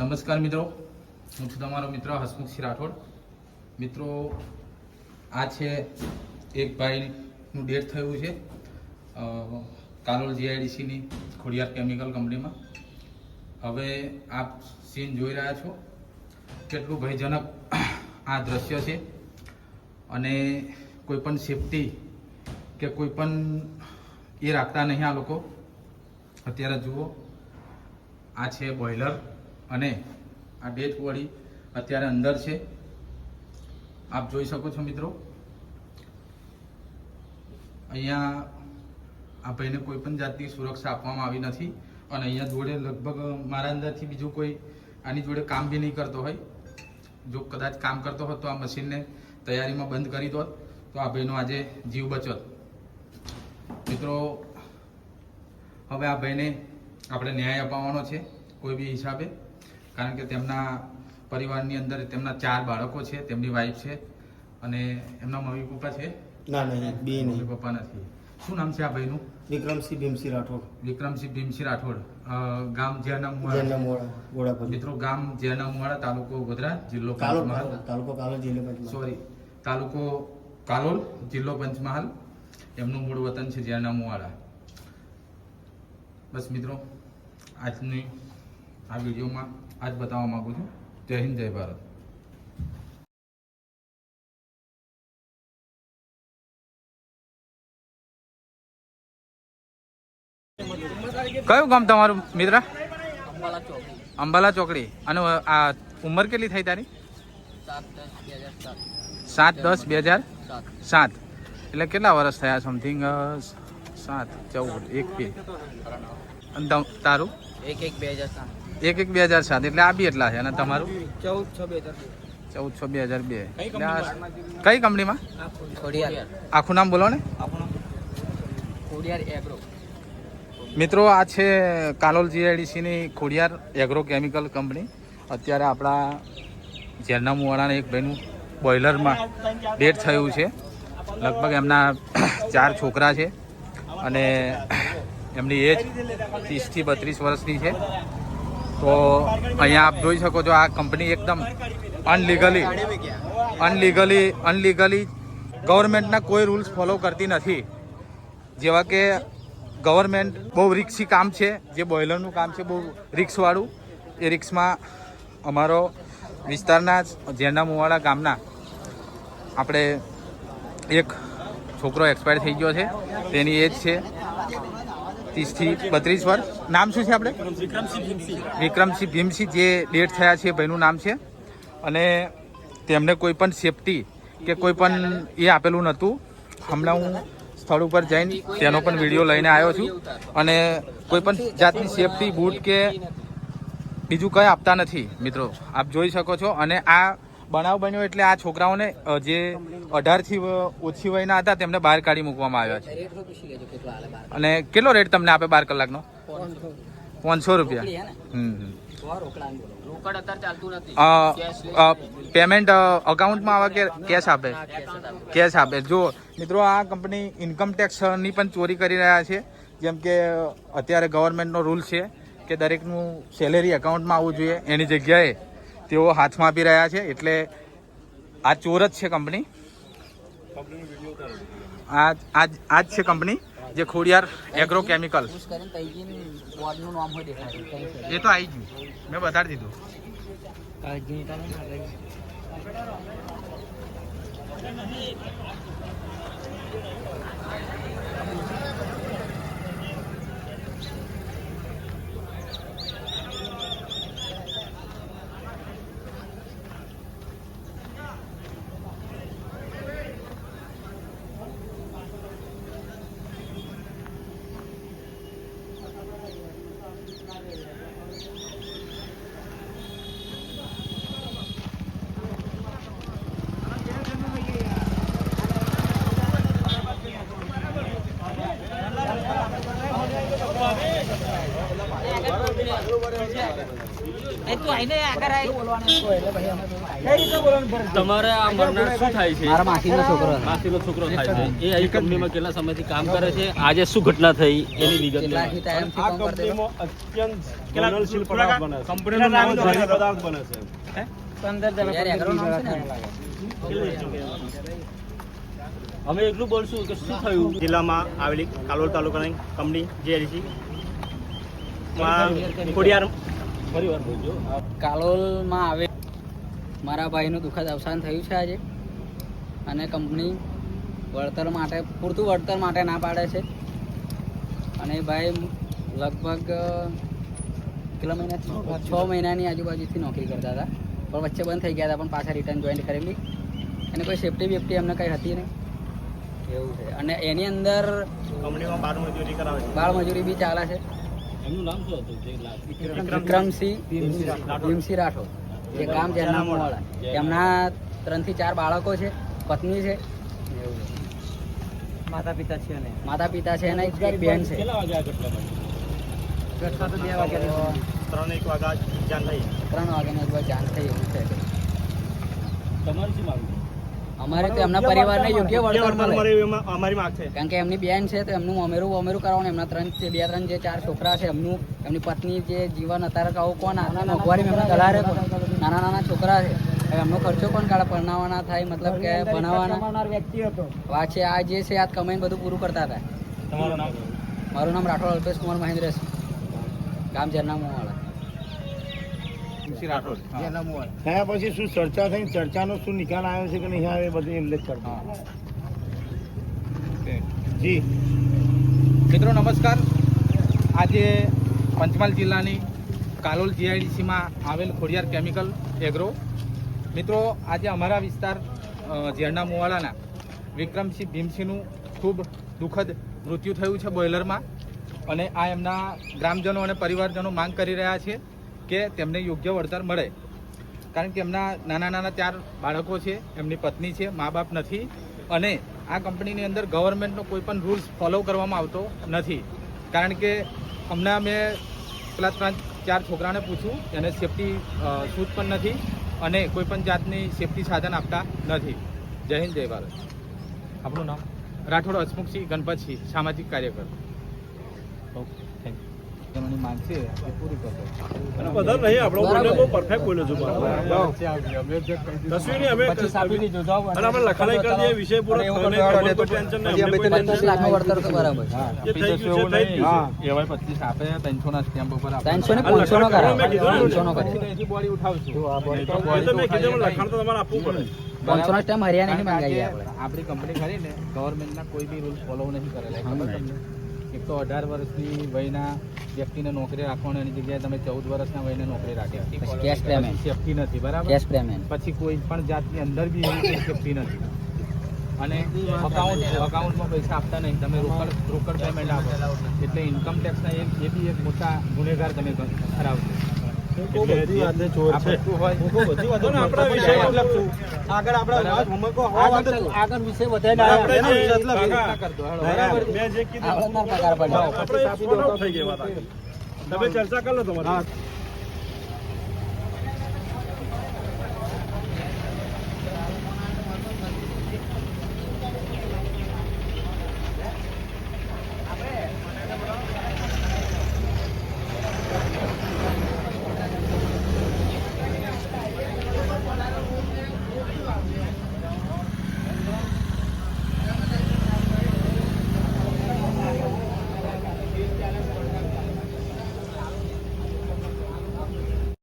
નમસ્કાર મિત્રો. હું છું તમારો મિત્ર હસમુખ સિંહ રાઠોડ. મિત્રો, આ છે એક ભાઈનું ડેથ થયું છે કાલોલ જીઆઈડીસીની ખોડિયાર કેમિકલ કંપનીમાં. હવે આપ સીન જોઈ રહ્યા છો કેટલું ભયજનક આ દ્રશ્ય છે અને કોઈ પણ સેફટી કે કોઈ પણ એ રાખતા નહીં આ લોકો. અત્યારે જુઓ, આ છે બોઇલર અને આ ડેથ વળી અત્યારે અંદર છે. આપ જોઈ શકો છો મિત્રો. અહીંયા આ ભાઈને કોઈ પણ જાતની સુરક્ષા આપવામાં આવી નથી. અને અહીંયા જોડે લગભગ મારા અંદરથી બીજું કોઈ આની જોડે કામ બી નહીં કરતો હોય. જો કદાચ કામ કરતો હોત તો આ મશીનને તૈયારીમાં બંધ કરી દોત. તો આ ભાઈનો આજે જીવ બચત મિત્રો, હવે આ ભાઈને આપણે ન્યાય અપાવવાનો છે, કોઈ બી હિસાબે. કારણ કે તેમના પરિવારની અંદર તેમના ચાર બાળકો છે તેમની વાઈફ છે અને એમના મમ્મી પપ્પા છે? ના નહીં બે મમ્મી પપ્પા નથી. શું નામ છે આ ભાઈનું? વિક્રમસિંહ ભીમસિંહ રાઠોડ. વિક્રમસિંહ ભીમસિંહ રાઠોડ. ગામ જેના મિત્રો ગામ મુવાડા તાલુકો ગોધરા જિલ્લો તાલુકો કાલોલ જિલ્લો પંચમહાલ. સોરી તાલુકો કાલોલ જિલ્લો પંચમહાલ. એમનું મૂળ વતન છે જેના મુવાડા. બસ મિત્રો આજની આ વિડીયોમાં આજ બતાવવા માંગુ છું. જય હિન્દ, જય ભારત. કયું ગામ તમારું, મિત્ર? અંબાલા ચોકડી. અને, આ ઉંમર કેટલી થઈ તારી? સાત દસ બે હજાર સાત. એટલે કેટલા વર્ષ થયા? સમથિંગ સાત, ચૌદ, એક બે. અને તારું? એક એક, બે હજાર સાત. એક એક બે હજાર સાત એટલે આ બી એટલા છે અને તમારું? ચૌદ છ બે હજાર ચૌદ છ બે હજાર બે. કઈ કંપનીમાં? આખું નામ બોલો ને. મિત્રો આ છે કાલોલ જીઆઈડીસીની ખોડિયાર એગ્રો કેમિકલ કંપની. અત્યારે આપણા ઝેરના મુવાડાના એક ભાઈનું બોઇલરમાં ડેટ થયું છે. લગભગ એમના ચાર છોકરા છે અને એમની એજ ત્રીસથી બત્રીસ વર્ષની છે. તો અહીંયા આપ જોઈ શકો છો આ કંપની એકદમ અનલીગલી અનલીગલી અનલીગલી ગવર્મેન્ટના કોઈ રૂલ્સ ફોલો કરતી નથી. જેવા કે ગવર્મેન્ટ બહુ રિક્સી કામ છે, જે બોઇલરનું કામ છે, બહુ રિક્સવાળું એ રિક્સમાં અમારો વિસ્તારના જ ઝેરના મુવાડા ગામના આપણે એક છોકરો એક્સપાયર થઈ ગયો છે. તેની એજ છે ત્રીસથી બત્રીસ વર્ષ. નામ શું છે આપણે? વિક્રમસિંહ ભીમસિંહ જે ડેટ થયા છે ભાઈનું નામ છે. અને તેમને કોઈ પણ સેફટી કે કોઈ પણ એ આપેલું નહોતું. હમણાં હું સ્થળ ઉપર જઈને તેનો પણ વીડિયો લઈને આવ્યો છું. અને કોઈ પણ જાતની સેફટી બૂટ કે બીજું કંઈ આપતા નથી. મિત્રો આપ જોઈ શકો છો. અને આ બનાવ બન્યો એટલે આ છોકરાઓને જે અઢારથી ઓછી વયના હતા તેમને બહાર કાઢી મૂકવામાં આવ્યા છે. અને કેટલો રેટ તમને આપે બાર કલાકનો? પાંચસો રૂપિયા. હમ પેમેન્ટ અકાઉન્ટમાં આવે કે કેશ આપે? કેશ આપે. જો મિત્રો આ કંપની ઇન્કમ ટેક્સની પણ ચોરી કરી રહ્યા છે. જેમ કે અત્યારે ગવર્મેન્ટનો રૂલ છે કે દરેકનું સેલેરી એકાઉન્ટમાં આવવું જોઈએ. એની જગ્યાએ તેઓ હાથમાં આપી રહ્યા છે. એટલે આ ચોર જ છે કંપની આ આજ જ- આ જ છે કંપની જે ખોડિયાર એગ્રો કેમિકલ એ તો આવી ગયું. મેં બતાડી દીધું. તમારે આ મરનાર શું થાય છે? મારા માસીનો છોકરો. માસીનો છોકરો થાય છે. એ અહીં કંપનીમાં કેટલા સમયથી કામ કરે છે? આજે શું ઘટના થઈ? એની વિગત. ટાઈમથી કામ કરતો જ્વલનશીલ પદાર્થ બને છે. કંપનીનું નામ ઝેરી પદાર્થ બને છે? અમે એટલું બોલશું કે શું થયું? જિલ્લામાં આવેલી કાલોલ તાલુકાની કંપની જે ખોડિયાર બોલજો. કાલોલમાં આવે. મારા ભાઈનું દુઃખદ અવસાન થયું છે આજે. અને કંપની વળતર માટે પૂરતું વળતર માટે ના પાડે છે. અને ભાઈ લગભગ કેટલા મહિના છ મહિનાની આજુબાજુથી નોકરી કરતા હતા. પણ વચ્ચે બંધ થઈ ગયા હતા પણ પાછા રિટર્ન જોઈન કરેલી. અને કોઈ સેફટી બેફટી એમને કંઈ હતી નહીં. એવું છે. અને એની અંદર કંપનીમાં બાર મજૂરી કરાવે બાળ મજૂરી બી ચાલે છે. એમનું નામ શું હતું? વિક્રમસિંહ ભીમસિંહ રાઠોડ. જે ગામ જેના મોડા. એમના ત્રણથી ચાર બાળકો છે પત્ની છે. માતા પિતા છે માતા પિતા છે અને એક બેન છે. કેટલા વાગે આ ઘટના બની? બે વાગ્યા ત્રણ એક વાગ્યા જાન થઈ. ત્રણ વાગ્યાની આજુબાજુ જાન થઈ એવું છે. તમારી શું માંગ છે? અમારે તો એમના પરિવારને યોગ્ય વળતર મળે. અમારી માંગ છે. કારણ કે એમની બેન છે તો એમનું અમેરું અમેરું કરવાનું એમના ત્રણ જે બે ત્રણ જે ચાર છોકરા છે એમનું એમની પત્ની જે જીવન અત્યારે કહો કોણ? મોંઘવારી એમના કોણ? નાના નાના છોકરા છે. હવે એમનો ખર્ચો પણ કાઢે? ભણાવવાના થાય મતલબ કે ભણાવવાના? વ્યક્તિ હતો. છે આ જે છે આ કમાઈને બધું પૂરું કરતા હતા. તમારું નામ? મારું નામ રાઠોડ અલ્પેશ કુમાર મહેન્દ્ર છે. ગામ જરનામો વાળા. થયા પછી શું ચર્ચા થઈ ચર્ચાનો શું નિકાલ આવ્યો છે કે નહીં આવે બધી એમ ઉલ્લેખ કરતો જી. મિત્રો નમસ્કાર. આજે પંચમહાલ જિલ્લાની કાલોલ જીઆઈડીસીમાં આવેલ ખોડિયાર કેમિકલ એગ્રો. મિત્રો આજે અમારા વિસ્તાર ઝેરના મુવાડાના વિક્રમસિંહ ભીમસિંહનું ખૂબ દુઃખદ મૃત્યુ થયું છે બોઇલરમાં. અને આ એમના ગ્રામજનો અને પરિવારજનો માંગ કરી રહ્યા છે. કે તેમને યોગ્ય વળતર મળે. કારણ કે એમના નાના નાના ચાર બાળકો છે, એમની પત્ની છે મા બાપ નથી. અને આ કંપનીની અંદર ગવર્મેન્ટનો કોઈ પણ રૂલ્સ ફોલો કરવામાં આવતો નથી. કારણ કે હમણાં મેં પેલા ત્રણ, ચાર છોકરાને પૂછ્યું, એને સેફટી શૂઝ પણ નથી અને કોઈ પણ જાતની સેફટી સાધન આપતા નથી. જય હિન્દ, જય ભારત. આપણું નામ રાઠોડ હસમુખસિંહ ગણપતસિંહ, સામાજિક કાર્યકર. ઓકે. તમારી માંગ છે એ પૂરી કરશો. બધા નહીં આપણો બોલ્યો બહુ પરફેક્ટ બોલ્યો છું તસવીર અમે આપી દીધું. અને આપણે લખાઈ કરી દઈએ વિષય પૂરો ખબર કોઈ ટેન્શન નહીં અમને કોઈ લાખ નો વળતર તો બરાબર. છે. જે થઈ ગયું છે થઈ ગયું છે. એવાય પચીસ આપે ત્રણસો ના સ્ટેમ્પ ઉપર આપે. ત્રણસો ને પાંચસો નો કરાવો. મેં કીધું ને. પાંચસો નો કરે અહીંથી બોડી ઉઠાવશું. તો આ બોડી તો બોડી તો મેં કીધું લખાણ તો તમારે આપવું પડે. પાંચસો નો સ્ટેમ્પ હરિયાણાની કારણ આપણે. આપણી કંપની ખરી ને ગવર્મેન્ટના કોઈ બી રૂલ ફોલો નહીં કરેલા. એક તો અઢાર વર્ષની વયના વ્યક્તિને નોકરી રાખવાની એની જગ્યાએ તમે ચૌદ વર્ષના વયને નોકરી રાખ્યા. cash payment. સેફટી નથી બરાબર? કેશ પેમેન્ટ પછી કોઈ પણ જાતની અંદર બી એવી કોઈ સેફટી નથી. અને અકાઉન્ટ અકાઉન્ટમાં પૈસા આપતા નહીં. તમે રોકડ રોકડ પેમેન્ટ આપો. એટલે ઇન્કમ ટેક્સના એક એ બી એક મોટા ગુનેગાર તમે ઠરાવશો તમે ચર્ચા કરો તમારી.